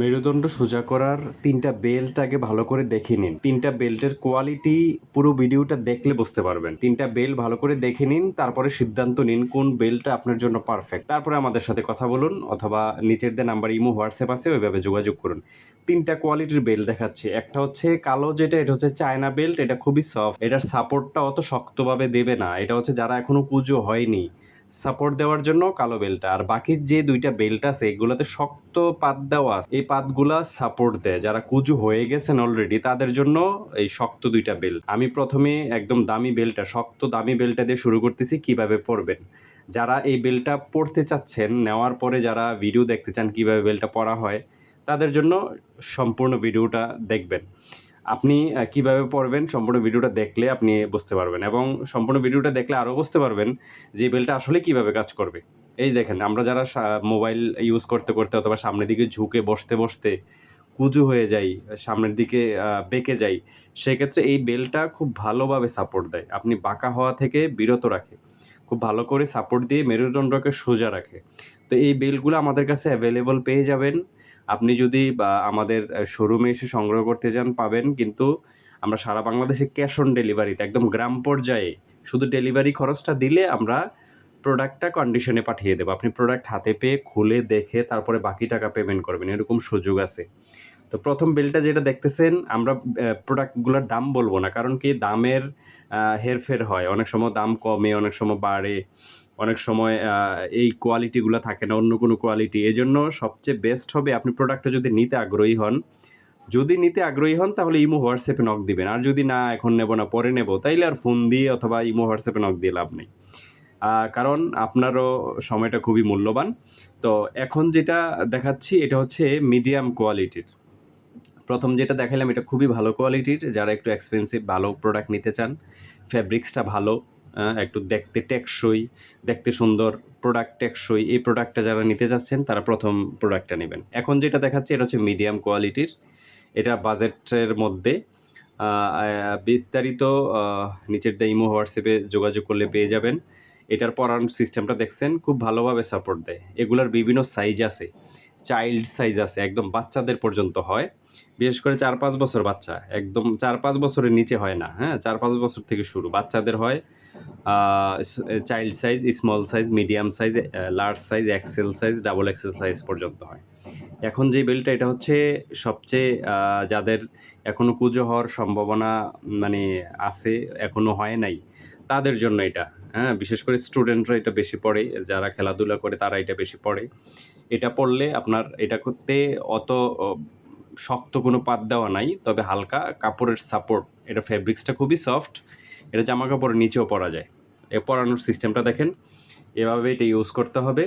মেরুদণ্ড সোজা করার তিনটা বেল্ট আগে ভালো করে দেখে নিন। তিনটা বেল্টের কোয়ালিটি পুরো ভিডিওটা দেখলে বুঝতে পারবেন। তিনটা বেল্ট ভালো করে দেখে নিন, তারপরে সিদ্ধান্ত নিন কোন বেল্টটা আপনার জন্য পারফেক্ট তারপরে আমাদের সাথে কথা বলুন অথবা নিচের দিয়ে নাম্বার ইমো, হোয়াটসঅ্যাপ আছে, ওইভাবে যোগাযোগ করুন। তিনটা কোয়ালিটির বেল্ট দেখাচ্ছে। একটা হচ্ছে কালো যেটা, এটা হচ্ছে চায়না বেল্ট এটা খুবই সফট এটার সাপোর্টটা অত শক্তভাবে দেবে না। এটা হচ্ছে যারা এখনও পুজো হয়নি। সাপোর্ট দেওয়ার জন্য কালো বেলটা। আর বাকি যে দুইটা বেল্ট আছে, এগুলোতে শক্ত পাত দেওয়া আছে। এই পাতগুলা সাপোর্ট দেয়। যারা কুজু হয়ে গেছেন অলরেডি তাদের জন্য এই শক্ত দুইটা বেল্ট। আমি প্রথমে একদম দামি বেল্টটা, শক্ত দামি বেল্টটা দিয়ে শুরু করতেছি, কীভাবে পরবেন। যারা এই বেল্টটা পড়তে চাচ্ছেন, নেওয়ার পরে যারা ভিডিও দেখতে চান কীভাবে বেল্টটা পরা হয়, তাদের জন্য সম্পূর্ণ ভিডিওটা দেখবেন। আপনি কীভাবে পড়বেন সম্পূর্ণ ভিডিওটা দেখলে আপনি বুঝতে পারবেন এবং সম্পূর্ণ ভিডিওটা দেখলে আরও বুঝতে পারবেন যে বেলটা আসলে কীভাবে কাজ করবে। এই দেখেন, আমরা যারা মোবাইল ইউজ করতে করতে অথবা সামনের দিকে ঝুঁকে বসতে বসতে কুজু হয়ে যাই, সামনের দিকে বেঁকে যাই, সেক্ষেত্রে এই বেলটা খুব ভালোভাবে সাপোর্ট দেয়। আপনি বাঁকা হওয়া থেকে বিরত রাখে, খুব ভালো করে সাপোর্ট দিয়ে মেরুদণ্ডকে সোজা রাখে। তো এই বেলগুলো আমাদের কাছে অ্যাভেলেবল পেয়ে যাবেন। আপনি যদি, বা আমাদের শোরুমে এসে সংগ্রহ করতে চান পাবেন। কিন্তু আমরা সারা বাংলাদেশে ক্যাশ অন ডেলিভারিতে একদম গ্রাম পর্যায়ে, শুধু ডেলিভারি খরচটা দিলে আমরা প্রোডাক্টটা কন্ডিশনে পাঠিয়ে দেবো। আপনি প্রোডাক্ট হাতে পেয়ে, খুলে দেখে, তারপরে বাকি টাকা পেমেন্ট করবেন। এরকম সুযোগ আছে। তো প্রথম বিলটা যেটা দেখতেছেন, আমরা প্রোডাক্টগুলোর দাম বলব না। কারণ কি, দামের হেরফের হয়। অনেক সময় দাম কমে, অনেক সময় বাড়ে। অনেক সময় এই কোয়ালিটিগুলো থাকে না, অন্য কোনো কোয়ালিটি এই জন্য সবচেয়ে বেস্ট হবে আপনি প্রোডাক্টটা যদি নিতে আগ্রহী হন। যদি নিতে আগ্রহী হন, তাহলে ইমো হোয়াটসঅ্যাপে নক দিবেন। আর যদি না, এখন নেব না, পরে নেব, তাইলে আর ফোন দিয়ে অথবা ইমো হোয়াটসঅ্যাপে নক দিয়ে লাভ নেই। কারণ আপনারও সময়টা খুবই মূল্যবান। তো এখন যেটা দেখাচ্ছি, এটা হচ্ছে মিডিয়াম কোয়ালিটির প্রথম যেটা দেখালাম এটা খুবই ভালো কোয়ালিটির যারা একটু এক্সপেন্সিভ ভালো প্রোডাক্ট নিতে চান ফ্যাব্রিক্সটা ভালো একটু দেখতে টেকসই, দেখতে সুন্দর প্রোডাক্ট টেকসই, এই প্রোডাক্টটা যারা নিতে যাচ্ছেন, তারা প্রথম প্রোডাক্টটা নেবেন। এখন যেটা দেখাচ্ছে, এটা হচ্ছে মিডিয়াম কোয়ালিটির এটা বাজেটের মধ্যে বিস্তারিত নিচের দিয়ে ইমো হোয়াটসঅ্যাপে যোগাযোগ করলে পেয়ে যাবেন। এটার পড়ানোর সিস্টেমটা দেখছেন, খুব ভালোভাবে সাপোর্ট দেয়। এগুলার বিভিন্ন সাইজ আছে চাইল্ড সাইজ আছে, একদম বাচ্চাদের পর্যন্ত হয়। বিশেষ করে চার পাঁচ বছর বাচ্চা, একদম চার পাঁচ বছরের নিচে হয় না হ্যাঁ চার পাঁচ বছর থেকে শুরু। বাচ্চাদের হয় child size small size medium size large size XL size double XL size পর্যন্ত হয়। এখন যে বেলটা এটা হচ্ছে সবচেয়ে যাদের এখনও পুজো হওয়ার সম্ভাবনা মানে আছে এখনও হয় নাই, তাদের জন্য এটা হ্যাঁ? বিশেষ করে স্টুডেন্টরা এটা বেশি পড়ে, যারা খেলাধুলা করে, তারা এটা বেশি পড়ে। এটা পড়লে আপনার, এটা করতে অত শক্ত কোনো পাত দেওয়া নাই, তবে হালকা কাপড়ের সাপোর্ট এটা ফেব্রিক্সটা খুবই সফট এটা জামা কাপড়ের নিচেও পরা যায়। এ পরানোর সিস্টেমটা দেখেন, এভাবে এটা ইউজ করতে হবে।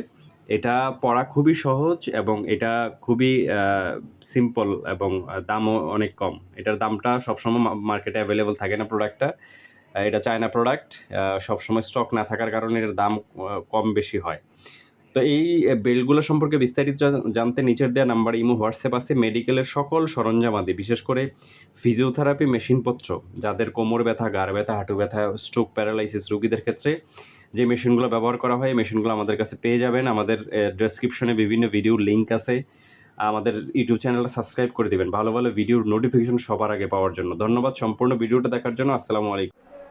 এটা পরা খুবই সহজ এবং এটা খুবই সিম্পল এবং দামও অনেক কম। এটার দামটা সবসময় মার্কেটে অ্যাভেলেবল থাকে না প্রোডাক্টটা এটা চায়না প্রোডাক্ট সবসময় স্টক না থাকার কারণে এর দাম কম বেশি হয়। তো এই বেল্টগুলো সম্পর্কে বিস্তারিত জানতে নিচের দেওয়া নাম্বার ইমো, হোয়াটসঅ্যাপ আছে। মেডিকেলের সকল সরঞ্জামাদি বিশেষ করে ফিজিওথেরাপি মেশিনপত্র, যাদের কোমর ব্যথা, গাড় ব্যথা, হাঁটু ব্যথা স্ট্রোক প্যারালাইসিস রোগীদের ক্ষেত্রে যে মেশিনগুলো ব্যবহার করা হয় মেশিনগুলো আমাদের কাছে পেয়ে যাবেন। আমাদের ডেসক্রিপশনে বিভিন্ন ভিডিও লিঙ্ক আছে। আমাদের ইউটিউব চ্যানেলটা সাবস্ক্রাইব করে দিবেন। ভালো ভালো ভিডিওর নোটিফিকেশন সবার আগে পাওয়ার জন্য। ধন্যবাদ সম্পূর্ণ ভিডিওটা দেখার জন্য। আসসালামু আলাইকুম।